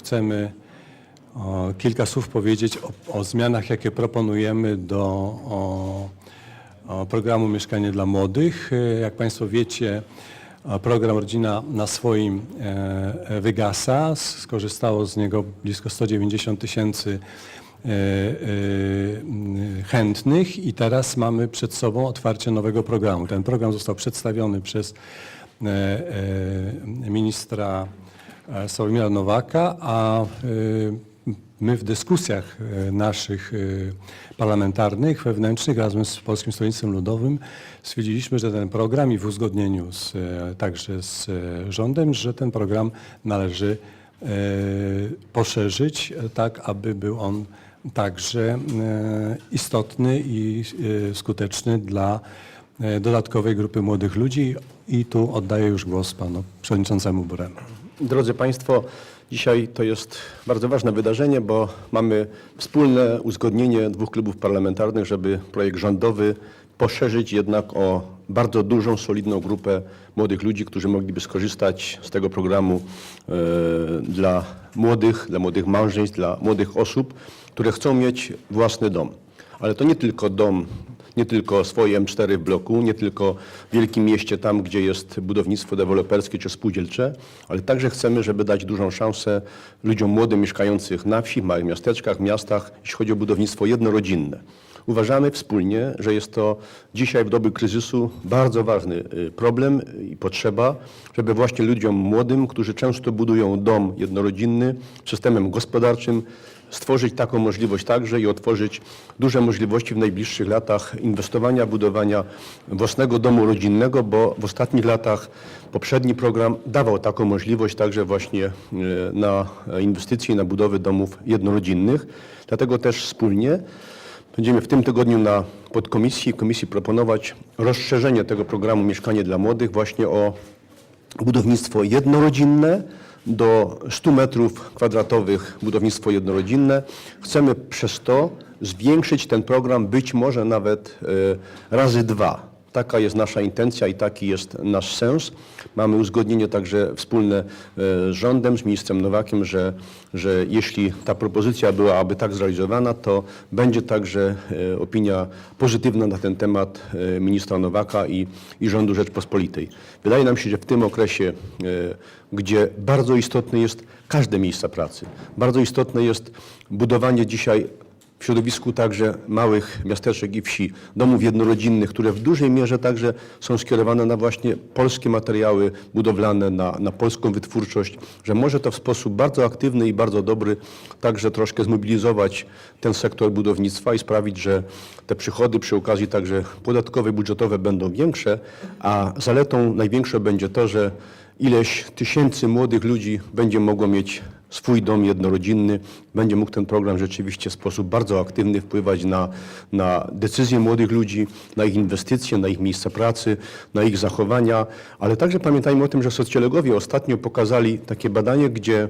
chcemy o, kilka słów powiedzieć o, o zmianach, jakie proponujemy do o, o programu Mieszkanie dla Młodych. E, Jak Państwo wiecie, a program Rodzina na swoim e, e, wygasa. Skorzystało z niego blisko 190 tysięcy e, e, chętnych i teraz mamy przed sobą otwarcie nowego programu. Ten program został przedstawiony przez e, e, ministra e, Sławomira Nowaka, a e, My w dyskusjach e, naszych e, parlamentarnych, wewnętrznych razem z Polskim Stronnictwem Ludowym stwierdziliśmy, że ten program i w uzgodnieniu z, e, także z e, rządem, że ten program należy e, poszerzyć e, tak, aby był on także e, istotny i e, skuteczny dla e, dodatkowej grupy młodych ludzi. I tu oddaję już głos panu przewodniczącemu Buremu. Drodzy Państwo, dzisiaj to jest bardzo ważne wydarzenie, bo mamy wspólne uzgodnienie dwóch klubów parlamentarnych, żeby projekt rządowy poszerzyć jednak o bardzo dużą, solidną grupę młodych ludzi, którzy mogliby skorzystać z tego programu e, dla młodych, dla młodych małżeństw, dla młodych osób, które chcą mieć własny dom. Ale to nie tylko dom, nie tylko swoje M4 w bloku, nie tylko w wielkim mieście, tam gdzie jest budownictwo deweloperskie czy spółdzielcze, ale także chcemy, żeby dać dużą szansę ludziom młodym mieszkających na wsi, w małych miasteczkach, miastach, jeśli chodzi o budownictwo jednorodzinne. Uważamy wspólnie, że jest to dzisiaj w dobie kryzysu bardzo ważny y, problem i potrzeba, żeby właśnie ludziom młodym, którzy często budują dom jednorodzinny systemem gospodarczym, stworzyć taką możliwość także i otworzyć duże możliwości w najbliższych latach inwestowania, budowania własnego domu rodzinnego, bo w ostatnich latach poprzedni program dawał taką możliwość także właśnie e, na inwestycje, na budowę domów jednorodzinnych. Dlatego też wspólnie Będziemy w tym tygodniu na podkomisji, komisji proponować rozszerzenie tego programu Mieszkanie dla Młodych właśnie o budownictwo jednorodzinne do 100 metrów kwadratowych budownictwo jednorodzinne. Chcemy przez to zwiększyć ten program być może nawet e, razy dwa. Taka jest nasza intencja i taki jest nasz sens. Mamy uzgodnienie także wspólne e, z rządem, z ministrem Nowakiem, że, że jeśli ta propozycja byłaby tak zrealizowana, to będzie także e, opinia pozytywna na ten temat e, ministra Nowaka i, i rządu Rzeczpospolitej. Wydaje nam się, że w tym okresie, gdzie bardzo istotne jest każde miejsce pracy, bardzo istotne jest budowanie dzisiaj w środowisku także małych miasteczek i wsi, domów jednorodzinnych, które w dużej mierze także są skierowane na właśnie polskie materiały budowlane, na, na polską wytwórczość, że może to w sposób bardzo aktywny i bardzo dobry także troszkę zmobilizować ten sektor budownictwa i sprawić, że te przychody przy okazji także podatkowe, budżetowe będą większe, a zaletą największą będzie to, że ileś tysięcy młodych ludzi będzie mogło mieć swój dom jednorodzinny, będzie mógł ten program rzeczywiście w sposób bardzo aktywny wpływać na, na decyzje młodych ludzi, na ich inwestycje, na ich miejsca pracy, na ich zachowania, ale także pamiętajmy o tym, że socjologowie ostatnio pokazali takie badanie, gdzie,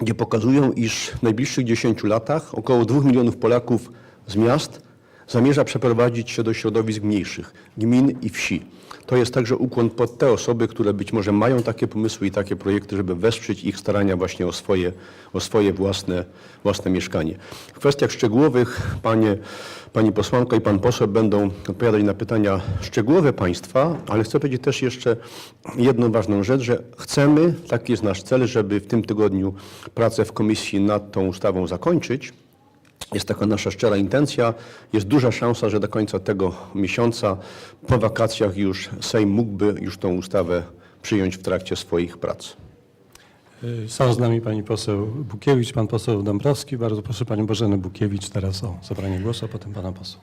gdzie pokazują, iż w najbliższych 10 latach około 2 milionów Polaków z miast zamierza przeprowadzić się do środowisk mniejszych, gmin i wsi. To jest także ukłon pod te osoby, które być może mają takie pomysły i takie projekty, żeby wesprzeć ich starania właśnie o swoje, o swoje własne, własne mieszkanie. W kwestiach szczegółowych panie, pani posłanka i pan poseł będą odpowiadać na pytania szczegółowe państwa, ale chcę powiedzieć też jeszcze jedną ważną rzecz, że chcemy, taki jest nasz cel, żeby w tym tygodniu pracę w komisji nad tą ustawą zakończyć. Jest taka nasza szczera intencja. Jest duża szansa, że do końca tego miesiąca, po wakacjach już Sejm mógłby już tą ustawę przyjąć w trakcie swoich prac. Y, Są z nami pani poseł Bukiewicz, pan poseł Dąbrowski. Bardzo proszę panią Bożenę Bukiewicz teraz o zabranie głosu, a potem pana posła.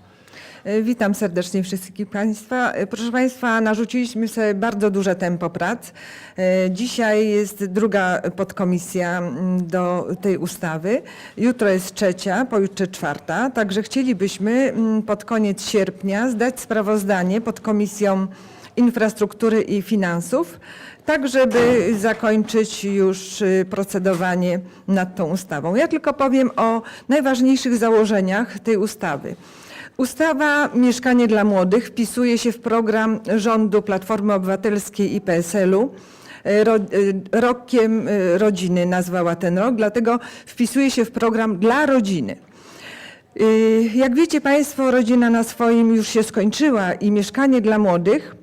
E, Witam serdecznie wszystkich Państwa. E, Proszę Państwa, narzuciliśmy sobie bardzo duże tempo prac. E, Dzisiaj jest druga podkomisja mm, do tej ustawy. Jutro jest trzecia, pojutrze czwarta. Także chcielibyśmy mm, pod koniec sierpnia zdać sprawozdanie pod komisją infrastruktury i finansów, tak żeby zakończyć już y, procedowanie nad tą ustawą. Ja tylko powiem o najważniejszych założeniach tej ustawy. Ustawa Mieszkanie dla Młodych wpisuje się w program rządu Platformy Obywatelskiej i PSL-u e, e, rokiem e, rodziny nazwała ten rok, dlatego wpisuje się w program dla rodziny. Jak wiecie Państwo, rodzina na swoim już się skończyła i mieszkanie dla młodych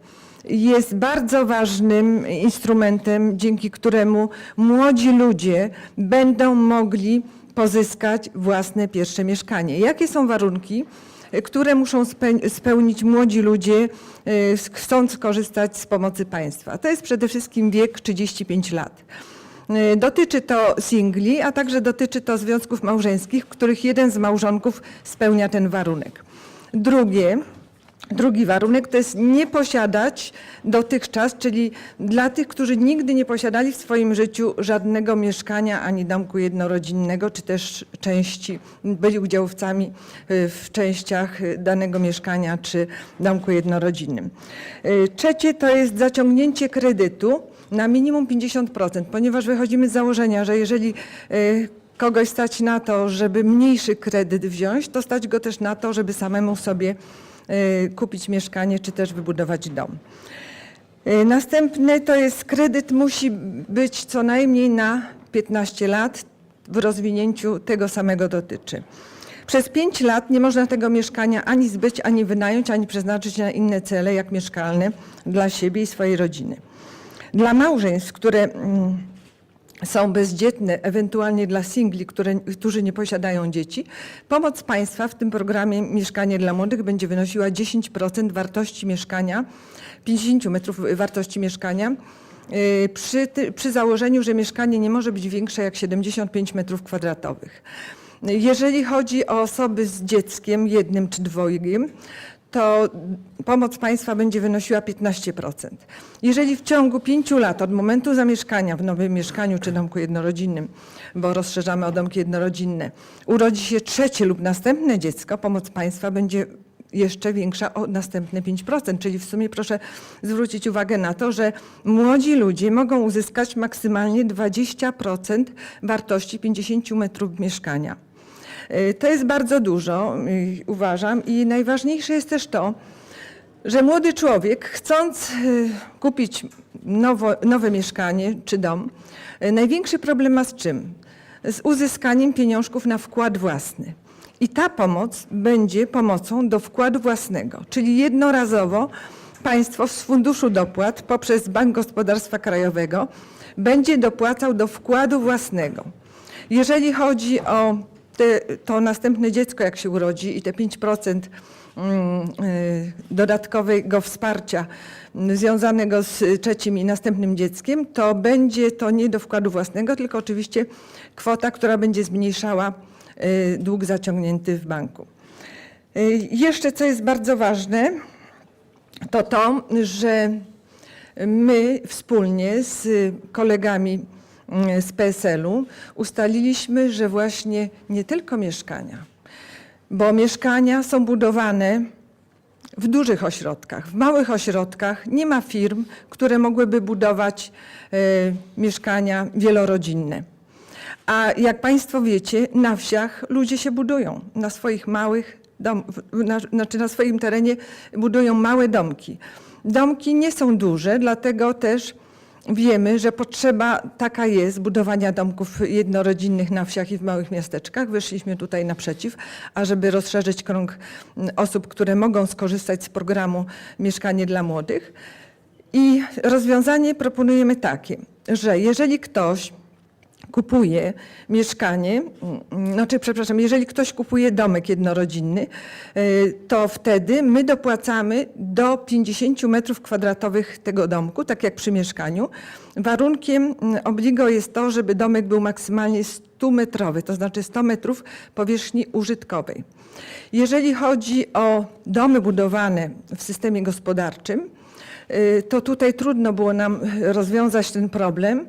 jest bardzo ważnym instrumentem, dzięki któremu młodzi ludzie będą mogli pozyskać własne pierwsze mieszkanie. Jakie są warunki, które muszą speł- spełnić młodzi ludzie, y, chcąc korzystać z pomocy państwa? To jest przede wszystkim wiek 35 lat. Y, Dotyczy to singli, a także dotyczy to związków małżeńskich, w których jeden z małżonków spełnia ten warunek. Drugie, drugi warunek to jest nie posiadać dotychczas, czyli dla tych, którzy nigdy nie posiadali w swoim życiu żadnego mieszkania ani domku jednorodzinnego, czy też części, byli udziałowcami y, w częściach danego mieszkania czy domku jednorodzinnym. Y, Trzecie to jest zaciągnięcie kredytu na minimum 50%, ponieważ wychodzimy z założenia, że jeżeli y, kogoś stać na to, żeby mniejszy kredyt wziąć, to stać go też na to, żeby samemu sobie kupić mieszkanie czy też wybudować dom. Y, Następny to jest kredyt musi być co najmniej na 15 lat w rozwinięciu tego samego dotyczy. Przez 5 lat nie można tego mieszkania ani zbyć, ani wynająć, ani przeznaczyć na inne cele jak mieszkalne dla siebie i swojej rodziny. Dla małżeństw, które mm, są bezdzietne, ewentualnie dla singli, które, którzy nie posiadają dzieci, pomoc państwa w tym programie Mieszkanie dla Młodych będzie wynosiła 10% wartości mieszkania, 50 metrów wartości mieszkania, yy, przy, przy założeniu, że mieszkanie nie może być większe jak 75 metrów kwadratowych. Jeżeli chodzi o osoby z dzieckiem, jednym czy dwojgiem, to pomoc państwa będzie wynosiła 15%. Jeżeli w ciągu pięciu lat od momentu zamieszkania w nowym mieszkaniu czy domku jednorodzinnym, bo rozszerzamy o domki jednorodzinne, urodzi się trzecie lub następne dziecko, pomoc państwa będzie jeszcze większa o następne 5%. Czyli w sumie proszę zwrócić uwagę na to, że młodzi ludzie mogą uzyskać maksymalnie 20% wartości 50 metrów mieszkania. Y, To jest bardzo dużo, y, uważam, i najważniejsze jest też to, że młody człowiek, chcąc y, kupić nowo, nowe mieszkanie czy dom, największy problem ma z czym? Z uzyskaniem pieniążków na wkład własny. I ta pomoc będzie pomocą do wkładu własnego, czyli jednorazowo państwo z funduszu dopłat poprzez Bank Gospodarstwa Krajowego będzie dopłacał do wkładu własnego. Jeżeli chodzi o te, to następne dziecko, jak się urodzi i te 5% mm, y, dodatkowego wsparcia mm, związanego z trzecim i następnym dzieckiem, to będzie to nie do wkładu własnego, tylko oczywiście kwota, która będzie zmniejszała y, dług zaciągnięty w banku. Y, Jeszcze co jest bardzo ważne, to to, że my wspólnie z kolegami z PSL-u ustaliliśmy, że właśnie nie tylko mieszkania, bo mieszkania są budowane w dużych ośrodkach. W małych ośrodkach nie ma firm, które mogłyby budować e, mieszkania wielorodzinne. A jak Państwo wiecie, na wsiach ludzie się budują na swoich małych dom, na, znaczy na swoim terenie budują małe domki. Domki nie są duże, dlatego też wiemy, że potrzeba taka jest budowania domków jednorodzinnych na wsiach i w małych miasteczkach. Wyszliśmy tutaj naprzeciw, ażeby rozszerzyć krąg mm, osób, które mogą skorzystać z programu Mieszkanie dla Młodych. I rozwiązanie proponujemy takie, że jeżeli ktoś kupuje mieszkanie, znaczy przepraszam, jeżeli ktoś kupuje domek jednorodzinny, y, to wtedy my dopłacamy do 50 metrów kwadratowych tego domku, tak jak przy mieszkaniu. Warunkiem mm, obligo jest to, żeby domek był maksymalnie 100 metrowy, to znaczy 100 metrów powierzchni użytkowej. Jeżeli chodzi o domy budowane w systemie gospodarczym, y, to tutaj trudno było nam rozwiązać ten problem.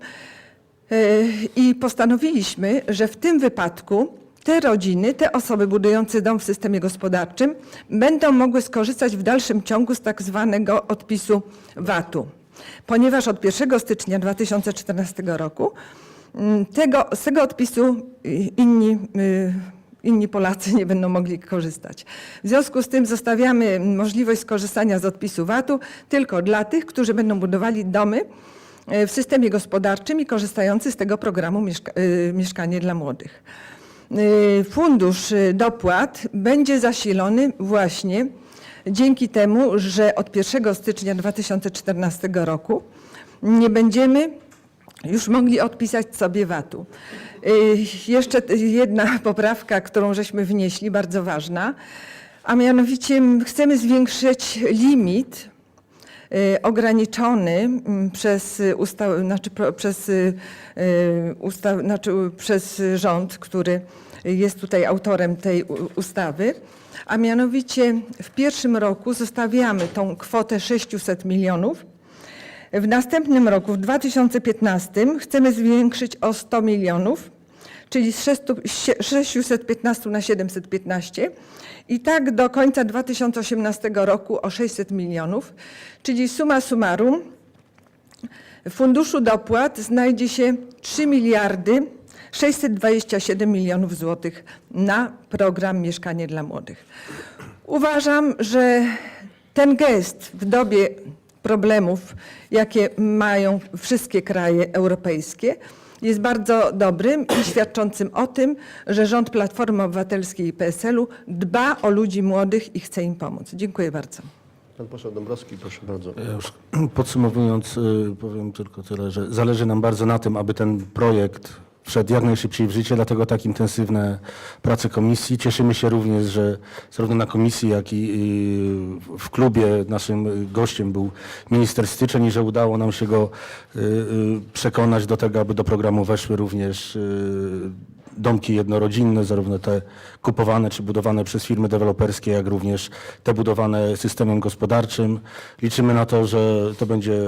Y, I postanowiliśmy, że w tym wypadku te rodziny, te osoby budujące dom w systemie gospodarczym będą mogły skorzystać w dalszym ciągu z tak zwanego odpisu VAT-u. Ponieważ od 1 stycznia 2014 roku mm, tego, z tego odpisu y, inni, y, inni Polacy nie będą mogli korzystać. W związku z tym zostawiamy możliwość skorzystania z odpisu VAT-u tylko dla tych, którzy będą budowali domy e, w systemie gospodarczym i korzystający z tego programu Mieszka- e, Mieszkanie dla Młodych. E, Fundusz e, dopłat będzie zasilony właśnie dzięki temu, że od 1 stycznia 2014 roku nie będziemy już mogli odpisać sobie VAT-u. Jeszcze jedna poprawka, którą żeśmy wnieśli, bardzo ważna, a mianowicie chcemy zwiększyć limit ograniczony mm, przez, y, usta, znaczy, przez, y, y, usta, znaczy, y, przez rząd, który jest tutaj autorem tej ustawy, a mianowicie w pierwszym roku zostawiamy tą kwotę 600 milionów, w następnym roku, w 2015, chcemy zwiększyć o 100 milionów, czyli z 600 615 na 715 i tak do końca 2018 roku o 600 milionów, czyli suma summarum w funduszu dopłat znajdzie się 3 miliardy 627 milionów złotych na program Mieszkanie dla Młodych. Uważam, że ten gest w dobie problemów, jakie mają wszystkie kraje europejskie, jest bardzo dobrym i świadczącym o tym, że rząd Platformy Obywatelskiej i PSL-u dba o ludzi młodych i chce im pomóc. Dziękuję bardzo. Pan poseł Dąbrowski, proszę bardzo. Ja już podsumowując, y, powiem tylko tyle, że zależy nam bardzo na tym, aby ten projekt wszedł jak najszybciej w życie, dlatego tak intensywne prace komisji. Cieszymy się również, że zarówno na komisji, jak i w klubie naszym gościem był minister Styczeń i że udało nam się go y, y, przekonać do tego, aby do programu weszły również y, domki jednorodzinne, zarówno te kupowane czy budowane przez firmy deweloperskie, jak również te budowane systemem gospodarczym. Liczymy na to, że to będzie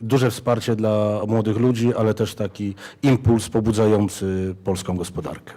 duże wsparcie dla młodych ludzi, ale też taki impuls pobudzający polską gospodarkę.